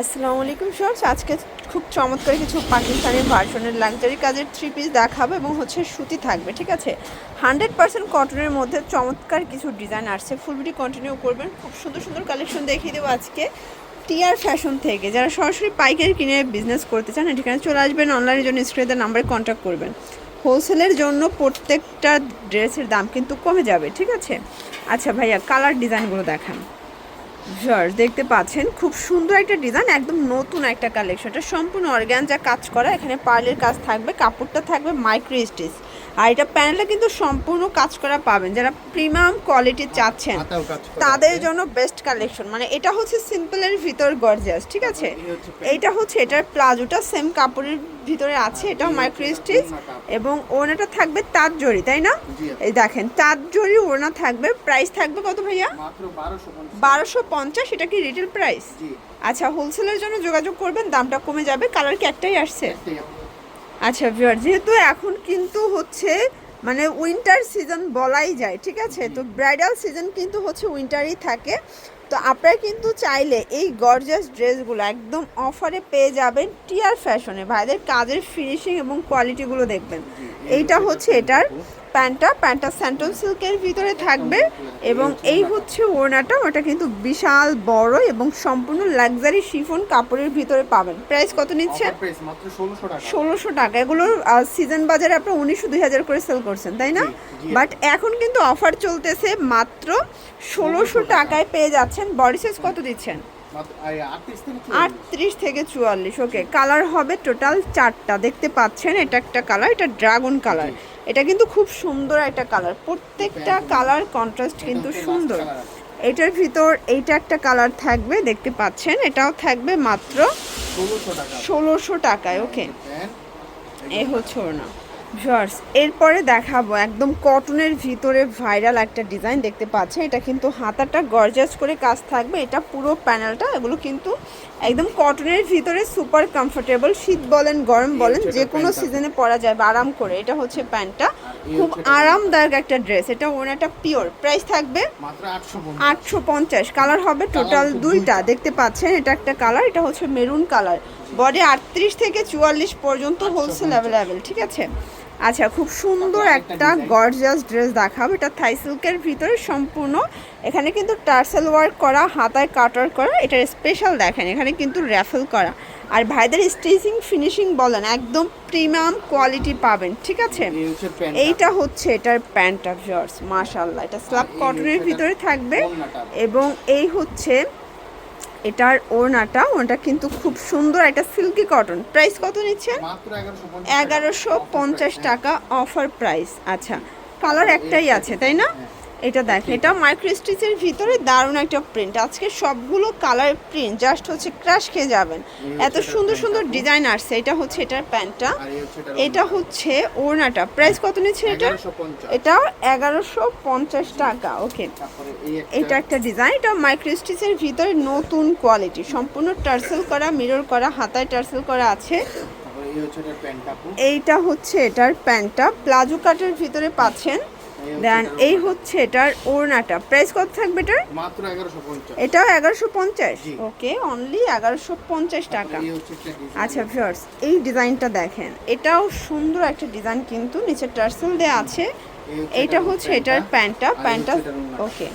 আসসালামু আলাইকুম শর্টস আজকে খুব চমৎকার কিছু পাকিস্তানি ভার্সনের লাক্সারি কাজের থ্রি পিস দেখাবো এবং হচ্ছে সুতি থাকবে, ঠিক আছে? হান্ড্রেড পার্সেন্ট কটনের মধ্যে চমৎকার কিছু ডিজাইন আসছে। ফুল ভিডিও কন্টিনিউ করবেন। খুব সুন্দর সুন্দর কালেকশন দেখিয়ে দেবো আজকে। টিআর ফ্যাশন থেকে। যারা সরাসরি পাইকারি কিনে বিজনেস করতে চান এখানে চলে আসবেন। অনলাইনের জন্য স্ক্রিনের নাম্বারে কন্ট্যাক্ট করবেন। হোলসেলের জন্য প্রত্যেকটা ড্রেসের দাম কিন্তু কমে যাবে, ঠিক আছে? আচ্ছা ভাইয়া কালার ডিজাইনগুলো দেখান। ভিউয়ার্স দেখতে পাচ্ছেন, খুব সুন্দর একটা ডিজাইন একদম নতুন একটা কালেকশন এটা সম্পূর্ণ অর্গ্যান যা কাজ করা, এখানে পার্লের কাজ থাকবে, কাপড়টা থাকবে মাইক্রো স্টিচ আর এটা প্যানেলটা কিন্তু সম্পূর্ণ কাজ করা পাবেন। যারা প্রিমিয়াম কোয়ালিটি চাচ্ছেন তাদের জন্য বেস্ট কালেকশন মানে এটা হচ্ছে সিম্পলের ভিতর গর্জিয়াস ঠিক আছে? এইটা হচ্ছে এটার প্লাজোটা সেম কাপড়ের ভিতরে আছে এটাও এই মাইক্রো স্টিচ এবং ওড়নাটা থাকবে তাঁত জড়ি তাই না? এই দেখেন তাঁত জড়ি ওড়না থাকবে। প্রাইস থাকবে কত ভাইয়া? বারোশো পঞ্চাশ। এটা কি রিটেল প্রাইস আচ্ছা হোলসেলের জন্য যোগাযোগ করবেন দামটা কমে যাবে কালার কি একটাই আসছে। আচ্ছা ভিউয়ার, যেহেতু এখন কিন্তু হচ্ছে মানে উইন্টার সিজন বলাই যায়, ঠিক আছে? তো ব্রাইডাল সিজন কিন্তু হচ্ছে উইন্টারই থাকে। তো আপনারা কিন্তু চাইলে এই গর্জাস ড্রেসগুলো একদম অফারে পেয়ে যাবেন টিয়ার ফ্যাশনে ভাইদের কাজের ফিনিশিং এবং কোয়ালিটিগুলো দেখবেন। এইটা হচ্ছে এটার প্যান্টটা। প্যান্টটা স্যান্টন সিল্কের ভিতরে থাকবে এবং এই হচ্ছে ওড়নাটা। ওটা কিন্তু বিশাল বড় এবং সম্পূর্ণ লাক্সারি শিফন কাপড়ের ভিতরে পাবেন। প্রাইস কত নিচ্ছেন Offer price মাত্র 1600 টাকা। ষোলোশো টাকা। এগুলোর সিজন বাজারে আপনার উনিশশো দুই হাজার করে সেল করছেন তাই না। বাট এখন কিন্তু অফার চলতেছে মাত্র ষোলোশো টাকায় পেয়ে যাচ্ছেন বডি সাইজ কত দিচ্ছেন? মাত্র আই 38 থেকে 44 আটত্রিশ থেকে চুয়াল্লিশ ওকে কালার হবে টোটাল চারটা দেখতে পাচ্ছেন এটা একটা কালার এটা ড্রাগন কালার এটা কিন্তু খুব সুন্দর একটা কালার প্রত্যেকটা কালার কন্ট্রাস্ট কিন্তু সুন্দর। এটার ভিতর এইটা একটা কালার থাকবে দেখতে পাচ্ছেন এটাও থাকবে মাত্র ষোলোশো টাকায় ওকে এই হচ্ছে ওড়না। ভিউয়ার্স এরপরে দেখাবো একদম কটনের ভিতরে ভাইরাল একটা ডিজাইন দেখতে পাচ্ছে। এটা কিন্তু হাতাটা গর্জাস করে কাজ থাকবে। এটা পুরো প্যানেলটা এগুলো কিন্তু একদম কটনের ভিতরে সুপার কমফোর্টেবল শীত বলেন গরম বলেন যে কোনো সিজনে পরা যায় আরাম করে। এটা হচ্ছে প্যান্টটা। খুব আরামদায়ক একটা ড্রেস। এটা ওনাটা পিওর। প্রাইস থাকবে মাত্র 850 আটশো পঞ্চাশ। কালার হবে টোটাল দুইটা। দেখতে পাচ্ছেন এটা একটা কালার। এটা হচ্ছে মেরুন কালার। বডি আটত্রিশ থেকে চুয়াল্লিশ পর্যন্ত হোলসেল অ্যাভেলেবেল ঠিক আছে? আচ্ছা খুব সুন্দর একটা। গর্জিয়াস ড্রেস দেখাবো। এটা থাই সিল্কের ভিতরে সম্পূর্ণ। এখানে কিন্তু টার্সেল ওয়ার্ক করা হাতায় কাটার করা এটার স্পেশাল দেখেন এখানে কিন্তু র্যাফেল করা। আর ভাইদের স্টিচিং ফিনিশিং বলেন একদম প্রিমিয়াম কোয়ালিটি পাবেন ঠিক আছে? এইটা হচ্ছে এটার প্যান্ট প্যান্টটা ভিউয়ার্স মাশাআল্লাহ। এটা স্ল্যাব কটনের ভিতরে থাকবে। এবং এই হচ্ছে এটার ওড়নাটা ওটা কিন্তু খুব সুন্দর একটা সিল্কি কটন। প্রাইস কত নিচ্ছেন? এগারোশো পঞ্চাশ। টাকা। অফার প্রাইস আচ্ছা কালার একটাই আছে তাই না? হ্যাঁ। এটা দেখ এটা মাইক্রো স্টিচের ভিতরে দারুণ একটা প্রিন্ট আজকে সবগুলো কালার প্রিন্ট জাস্ট হচ্ছে ক্রাশ খেয়ে যাবেন। এত সুন্দর সুন্দর ডিজাইন আসছে এটা হচ্ছে এটার প্যান্টটা। এটা হচ্ছে ওড়নাটা। প্রাইস কত নিচ্ছে এটা? 1150 এটাও এগারোশো পঞ্চাশ টাকা ওকে এটা একটা ডিজাইন এটা মাইক্রো স্টিচের ভিতরে নতুন কোয়ালিটি সম্পূর্ণ টার্সেল করা মিরর করা হাতায় টার্সেল করা আছে। তারপরে হচ্ছে এটার প্যান্ট আপু। এইটা হচ্ছে এটার প্যান্টটা। প্লাজো কাটের ভিতরে পাচ্ছেন। দেন এই হচ্ছে এটার ওড়নাটা। প্রাইস কত থাকবে এটার? মাত্র 1150 এটাও এগারোশো পঞ্চাশ? জি। ওকে অনলি এগারোশো পঞ্চাশ টাকা। আচ্ছা ভিউয়ার্স এই ডিজাইনটা দেখেন। এটাও সুন্দর একটা ডিজাইন কিন্তু নিচে টার্সেল দেওয়া আছে। এইটা হচ্ছে এটার প্যান্টটা প্যান্টটা ওকে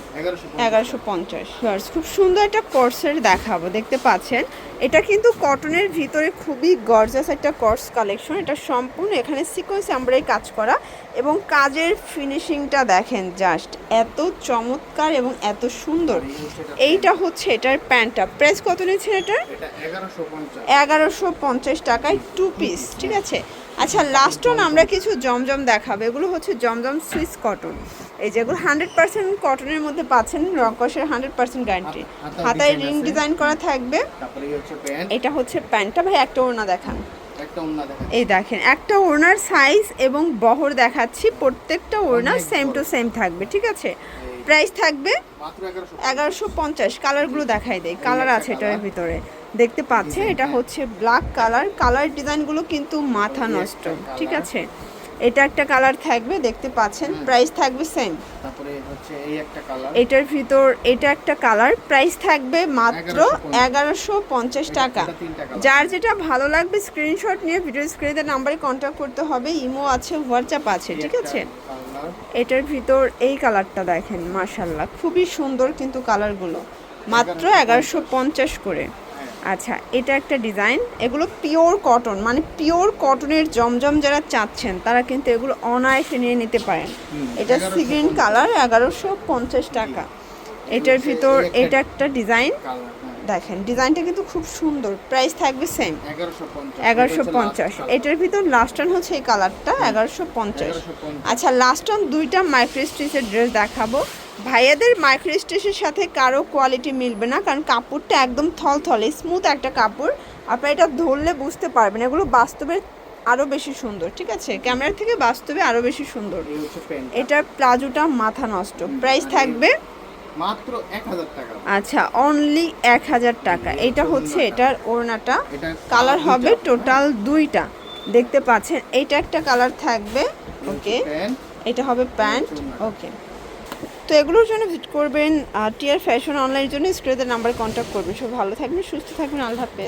এগারোশো পঞ্চাশ। খুব সুন্দর একটা কোর্সের দেখাবো দেখতে পাচ্ছেন? এটা কিন্তু কটনের ভিতরে খুবই গর্জাস একটা কোর্স কালেকশন এটা সম্পূর্ণ এখানে সিকোয়েন্স আমরাই কাজ করা এবং কাজের ফিনিশিংটা দেখেন জাস্ট এত চমৎকার এবং এত সুন্দর। এইটা হচ্ছে এটার প্যান্টটা। প্রাইস কত নিচ্ছেন এটার? এটা 1150 এগারোশো পঞ্চাশ টাকায় টু পিস ঠিক আছে? আচ্ছা লাস্ট অন আমরা কিছু জমজম দেখাবো। এগুলো হচ্ছে জমজম সুইস কটন এই যেগুলো হান্ড্রেড পার্সেন্ট কটনের মধ্যে পাচ্ছেন রকসের হান্ড্রেড পার্সেন্ট গ্যারান্টি হাতায় রিং ডিজাইন করা থাকবে। এটা হচ্ছে প্যান্টটা ভাই একটা ওড়না দেখান। এই দেখেন একটা ওড়নার সাইজ এবং বহর দেখাচ্ছি। প্রত্যেকটা ওড়না সেম টু সেম থাকবে ঠিক আছে? প্রাইস থাকবে এগারোশো পঞ্চাশ। কালারগুলো দেখাই দেয় কালার আছে এটার ভিতরে। দেখতে পাচ্ছে এটা হ্যাঁ। হচ্ছে ব্ল্যাক কালার। কালার ডিজাইনগুলো কিন্তু মাথা নষ্ট। ঠিক আছে? এটা একটা কালার থাকবে দেখতে পাচ্ছেন প্রাইস থাকবে সেম তারপরে হচ্ছে এই একটা কালার। এটার ভিতর এটা একটা কালার প্রাইস থাকবে মাত্র 1150 এগারোশো পঞ্চাশ টাকা। যার যেটা ভালো লাগবে স্ক্রিনশট নিয়ে ভিডিও স্ক্রিনে নাম্বারে কন্ট্যাক্ট করতে হবে ইমো আছে হোয়াটসঅ্যাপ আছে ঠিক আছে? এটার ভিতর এই কালারটা দেখেন মাশাল্লাহ খুবই সুন্দর কিন্তু কালারগুলো। মাত্র এগারোশো পঞ্চাশ করে। আচ্ছা এটা একটা ডিজাইন এগুলো পিওর কটন মানে পিওর কটনের জমজম যারা চাচ্ছেন তারা কিন্তু এগুলো অনায়াসে নিয়ে নিতে পারেন। এটা 1150 সিগ্রিন কালার এগারোশো পঞ্চাশ টাকা। এটার ভিতর এটা একটা ডিজাইন দেখেন ডিজাইনটা কিন্তু খুব সুন্দর। প্রাইস থাকবে সেম এগারোশো পঞ্চাশ। এটার ভিতর লাস্ট অন হচ্ছে এই কালারটা এগারোশো পঞ্চাশ। আচ্ছা লাস্ট অন দুইটা মাইক্রো স্টিচের ড্রেস দেখাবো। ভাইয়াদের মাইক্রো স্টিচের সাথে কারও কোয়ালিটি মিলবে না কারণ কাপড়টা একদম থলথলে স্মুথ একটা কাপড়। আপনারা এটা ধরলে বুঝতে পারবেন এগুলো বাস্তবে আরও বেশি সুন্দর ঠিক আছে? ক্যামেরা থেকে বাস্তবে আরও বেশি সুন্দর। এটার প্লাজোটা মাথা নষ্ট। প্রাইস থাকবে মাত্র এক হাজার টাকা। আচ্ছা অনলি এক হাজার টাকা। এটা হচ্ছে এটার ওড়নাটা। কালার হবে টোটাল দুইটা। দেখতে পাচ্ছেন এইটা একটা কালার থাকবে। ওকে এটা হবে প্যান্ট। ওকে তো এগুলোর জন্য ভিজিট করবেন টিয়ার ফ্যাশন অনলাইনের জন্য স্ক্রিনের নাম্বারে কন্ট্যাক্ট করবেন। সব ভালো থাকবেন সুস্থ থাকবেন আল্লাহ হাফেজ।